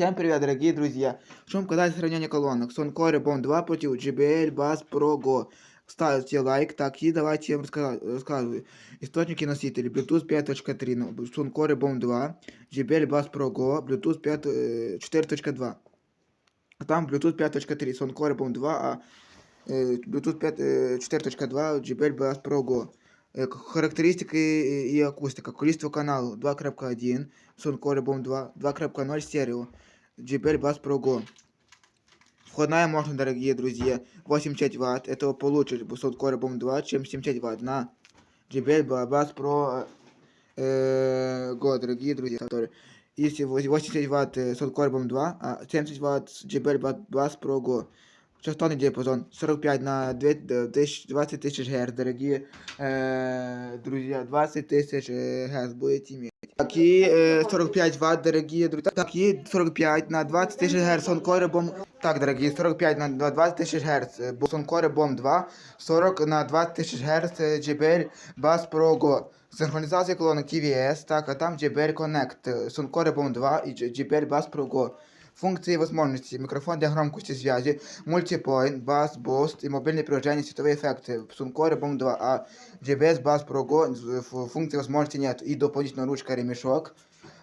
Всем привет, дорогие друзья! В чем канале сравнение колонок? Сонкоре Бом 2 против JBL Bass Pro Go. Ставьте лайк, так и давайте я вам раска- рассказываю. Источники носителей Bluetooth 5.3, ну, Сонкоре Бом 2, JBL Bass Pro Go, Bluetooth 5, э, 4.2. А Там Bluetooth 5.3, Сонкоре Бом 2, а э, Bluetooth 5, э, 4.2, JBL Bass Pro Go. Э, Характеристики и и акустика. Количество каналу 2.1, Сонкоре Бом 2, 2.0 стерео. JBL Bass Pro Go. Входная мощность, дорогие друзья, 80 Вт. Этого получше Soundcore Bomb 2, чем 70 Вт на JBL Bass Pro э, Go, дорогие друзья. Если 80 Вт Soundcore Bomb 2, а 70 Вт JBL Ba- Bass Pro Go. Частотный диапазон 45 на 20 тысяч Гц, дорогие э, друзья, 20 тысяч э, Гц будете иметь. Такие э, 45 ватт, дорогие друзья. Такие 45 на 20 тысяч Гц Сонкоре Бом. Так, дорогие, 45 на 20 тысяч Гц Сонкоре Бом 2, 40 на 20 тысяч Гц JBL Bass Pro Go. Синхронизація колонок TVS, так, а там JBL Connect, Сонкоре Бом 2 і JBL Bass Pro Go. Функції возможності, мікрофон для громкості зв'язі, мультипойнт, бас, буст і мобільні приложення світові ефекти, Suncore Bomb 2, а GBS бас, Progo, функції возможності нет, і дополнительно ручка ремешок,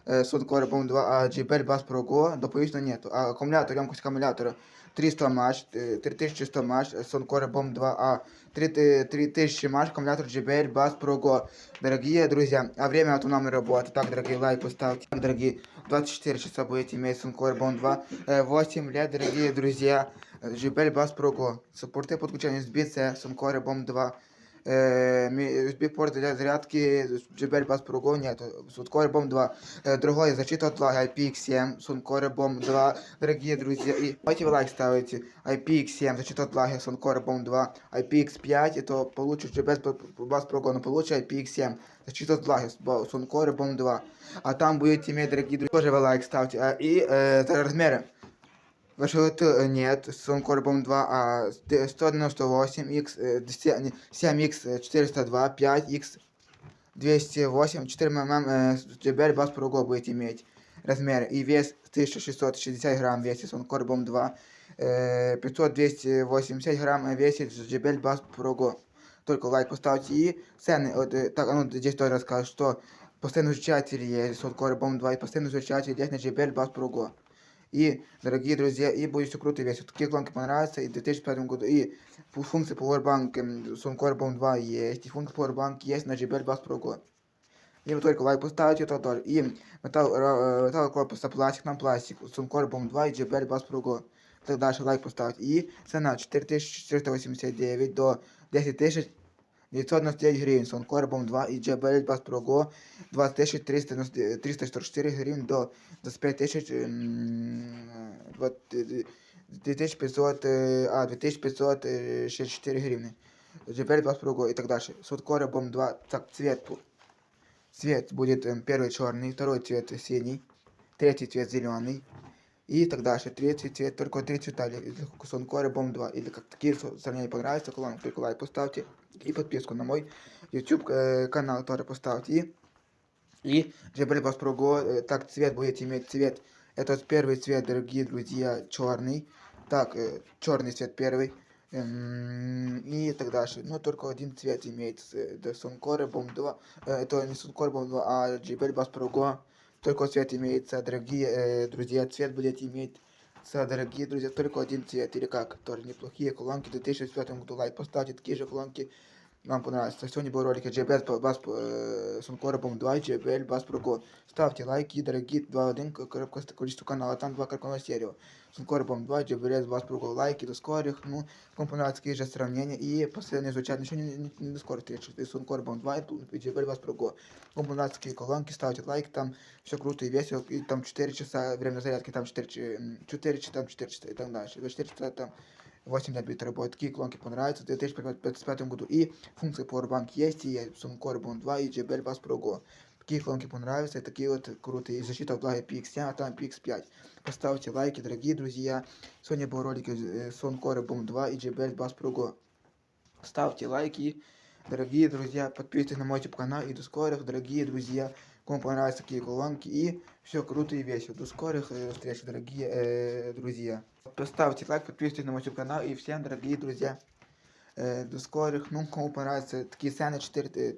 э, Suncore Bomb 2, а GBL Bass Pro Go дополнительно нету, а аккумулятор, емкость аккумулятора 300 мАч, э, 3100 мАч, Suncore Bomb 2, а 3000 мАч, аккумулятор JBL Bass Pro Go. Дорогие друзья, а время автономной работы, так, дорогие, лайк поставьте, так, дорогие, 24 часа будете иметь Suncore Bomb 2, э, 8 лет, дорогие друзья, э, JBL Bass Pro Go, суппорты подключения USB-C, Suncore Bomb 2, э, ми- USB-порт для зарядки JBL Bass Pro Go нет, Suncore Bomb 2, э, другой защита от лаги IPX7, Suncore Bomb 2, дорогие друзья, и давайте вы лайк ставите, IPX7, защита от лаги, Suncore Bomb 2, IPX5, это получше JBL Bass Pro Go, но получше IPX7, защита от лаги, Suncore Bomb 2, а там будете иметь, дорогие друзья, тоже вы лайк ставьте, а, и э, размеры. ВШЛТ э, нет, с Сонкорбом 2, а с- т- 198X, э, 7X 402, 5X 208, 4 мм э, с JBL Bass Pro Go будете иметь размер и вес 1660 грамм весит Сонкорбом 2, э, 500 280 грамм э, весит JBL Bass Pro Go. Только лайк поставьте и цены, вот, э, так, а ну здесь тоже расскажу, что постоянный изучатель есть Сонкорбом 2 и постоянный изучатель есть на JBL Bass Pro Go. И, дорогие друзья, и будет все круто и весело. Такие клонки понравятся и в 2005 году. И фу- функция Powerbank Suncore Bomb 2 есть. И функция Powerbank есть на JBL Bass Pro Go. И вы только лайк поставите, это тоже. И металл, ра- э, металл корпуса пластик на пластик. Suncore Bomb 2 и JBL Bass Pro Go. Так дальше лайк поставить. И цена 4489 до 10 тысяч 999 гривен, Suncore Bomb 2 и JBL Bass Pro Go 20 344 гривен до 25 2500, э, а, 2564 гривны. JBL Bass Pro Go и так дальше. Suncore Bomb 2, так, цвет, пу- цвет будет эм, первый черный, второй цвет синий, третий цвет зеленый, и так дальше. Третий цвет, только три цвета. Сонкоре Бом 2. Или как такие со- сравнения понравятся, колонку, только лайк поставьте. И подписку на мой YouTube э, канал тоже поставьте. И, и JBL Bass Pro Go, э, так, цвет будете иметь цвет. Этот первый цвет, дорогие друзья, черный. Так, э, черный цвет первый. Эм, И так дальше. Но только один цвет имеется. Это Сонкоре Бом 2. э, Это не Сонкоре Бом 2, а JBL Bass Pro Go. Только цвет имеется, дорогие э, друзья, цвет будете иметь, с- дорогие друзья, только один цвет, или как, тоже неплохие колонки, в 2005 году лайк поставьте, такие же колонки, вам понравятся. Сегодня был ролик JBL Bass э, Suncor Bomb 2 JBL Bass Pro Go. Ставьте лайки, дорогие, 2.1 коробка- количество канала, там два коробка стерео. Suncor Bomb 2 JBL Bass Pro Go, лайки до скорых, ну, кому понравятся такие же сравнения, и последнее изучать, ничего не, не, не до скорых, Suncor Bomb 2 и JBL Bass Pro Go. Кому понравятся такие колонки, ставьте лайк, там все круто и весело, и там 4 часа время зарядки, там 4, ч- м, 4 часа, там 4 часа и так дальше. 4 часа там 8 лет будет работать. Такие клонки понравятся в 2025 году. И функция Powerbank есть, и есть Suncore Bond 2 и JBL Bass Pro Go. Такие клонки понравятся, и такие вот крутые. И защита от лаги PX7, а там PX5. Поставьте лайки, дорогие друзья. Сегодня был ролик э, Suncore Bond 2 и JBL Bass Pro Go. Ставьте лайки, дорогие друзья. Подписывайтесь на мой YouTube канал. И до скорых, дорогие друзья. кому понравятся такие колонки. И все круто и весело. До скорых э, встреч, дорогие э, друзья. Поставьте лайк, подписывайтесь на мой YouTube канал. И всем, дорогие друзья, э, до скорых. Ну, кому понравятся такие цены 4, э,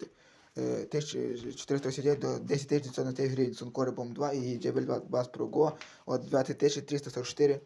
э, 1489 до 10999 гривен. Сонкори Бом 2 и JBL Bass Pro Go от 2344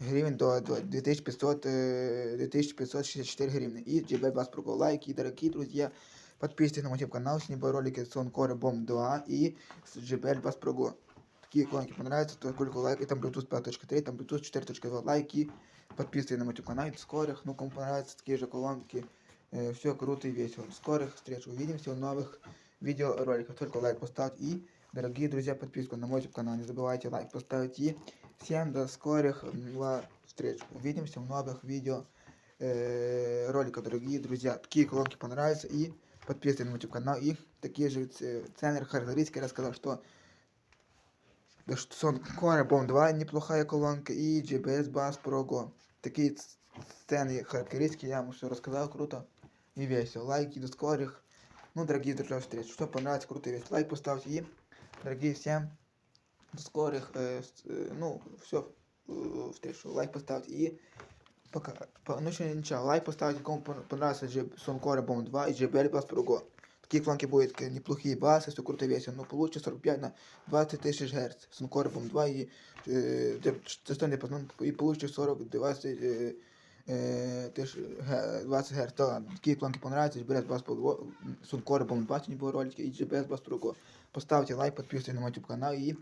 гривен до 2500, э, 2564 гривны. И JBL Bass Pro Go. Лайки, дорогие друзья. Подписывайтесь на мой YouTube канал, снимаю ролики с Сонкори Бом 2 и с JBL Bass Pro Go. Такие колонки понравятся, то сколько лайк, и там Bluetooth 5.3, там Bluetooth 4.2 лайки. Подписывайтесь на мой YouTube канал, до скорых. Ну, кому понравятся такие же колонки. все круто и весело. До скорых встреч. Увидимся в новых видеороликах. Только лайк поставьте. И, дорогие друзья, подписку на мой YouTube канал. Не забывайте лайк поставить. И всем до скорых м, ла- встреч. Увидимся в новых видео э, роликах, дорогие друзья. Такие колонки понравятся. И подписывайтесь на мой YouTube канал. И такие же ц- цены характеристики рассказал, что да что Сон Core Bomb 2 неплохая колонка и GPS Bass Pro Go. Такие ц- сцены характеристики я вам все рассказал, круто и весело. Лайки до скорых. Ну, дорогие друзья, встреч. Что понравится, круто и весело. Лайк поставьте и, дорогие всем, до скорых. э, с- э, ну, все, встречу. Лайк поставьте и пока. По, ну, еще ничего. Лайк поставьте, кому пон- понравился Сон Core Bomb 2 и JBL Bass Pro Go. Такие клонки будут э, неплохие басы, все круто весело. Но получше 45 на 20 тысяч Гц. С Нкорбом 2 и э, де- часто не познан, и получше 40 20 э, э, тысяч ге- 20 Гц. Да ладно. Такие клонки понравятся, GBS Bass Pro Go, с Нкорбом 2 не было ролики и GBS Bass Pro Go. Поставьте лайк, подписывайтесь на мой YouTube канал и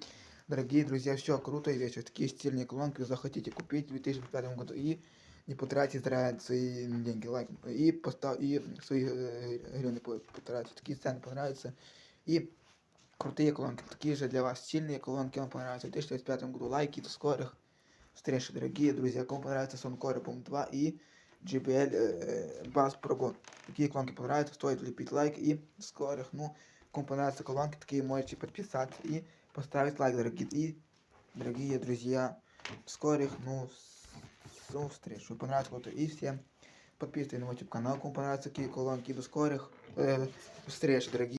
Дорогие друзья, все круто и весело. Такие стильные колонки захотите купить в 2005 году и не потратьте зря свои деньги. Лайк. И постав и свои э, гривны по- потратьте. Такие цены понравятся. И крутые колонки. Такие же для вас сильные колонки вам понравятся. В 2025 году лайки до скорых встреч, дорогие друзья. Кому понравится Soundcore Boom 2 и JBL э, Bass Pro Go. Такие колонки понравятся, стоит лепить лайк и до скорых. Ну, кому понравятся колонки, такие можете подписаться и поставить лайк, дорогие. И, дорогие друзья, до скорых, ну, с- ну, встреч. Чтобы понравилось круто. И всем подписывайтесь на мой YouTube канал, кому понравятся такие колонки. До скорых э, встреч, дорогие.